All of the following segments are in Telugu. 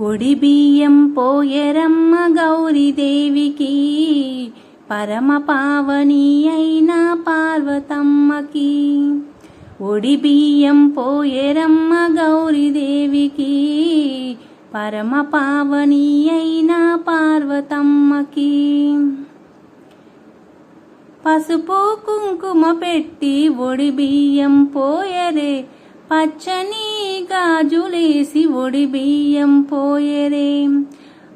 ఒడి బియ్యం పోయరమ్మ గౌరీదేవికి పరమ పావని అయిన పార్వతమ్మకి. ఒడి బియ్యం పోయరమ్మ గౌరీదేవికి పరమ పావని అయిన పార్వతమ్మకి. పసుపు కుంకుమ పెట్టి ఒడి బియ్యం పోయరే పచ్చని గాజులేసి ఒడి బియ్యం పోయరే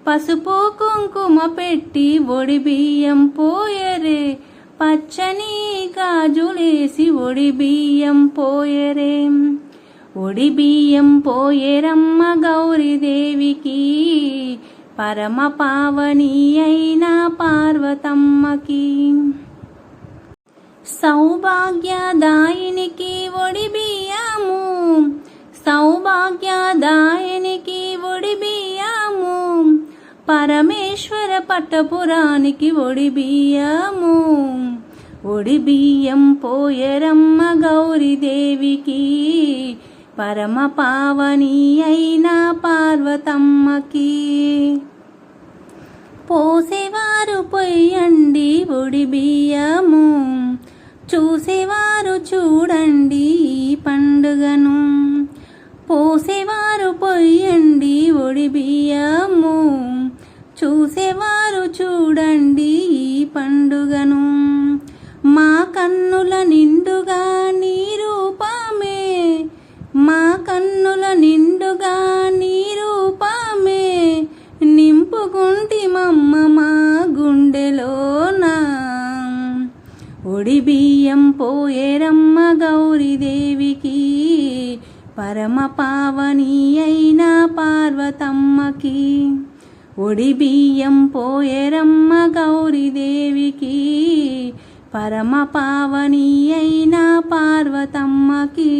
పసుపు కుంకుమ పెట్టి ఒడి బియ్యం పోయరే పచ్చని గాజులేసి ఒడి బియ్యం పోయరే ఒడి బియ్యం పోయేరమ్మ గౌరీదేవికి పరమ పావని అయిన పార్వతమ్మకి. సౌభాగ్యదాయినికి పరమేశ్వర పట్టపురానికి ఒడి బియ్యము. ఒడి బియ్యం పోయరమ్మ గౌరీదేవికి పరమ పావని అయిన పార్వతమ్మకి. పోసేవారు పొయ్యండి ఒడి బియ్యము చూసేవారు చూడండి ఈ పండుగను. పోసేవారు పొయ్యండి ఒడి బియ్యము చూసేవారు చూడండి ఈ పండుగను. మా కన్నుల నిండుగా నీ రూపమే. మా కన్నుల నిండుగా నీ రూపమే. నింపుకుంటి మమ్మ మా గుండెలోన. ఒడి బియ్యం పోయేరమ్మ గౌరీదేవికి పరమ పావని అయిన పార్వతమ్మకి. ఒడి బియ్యం పోయేరమ్మ గౌరీదేవికి పరమ పావని అయిన పార్వతమ్మకి.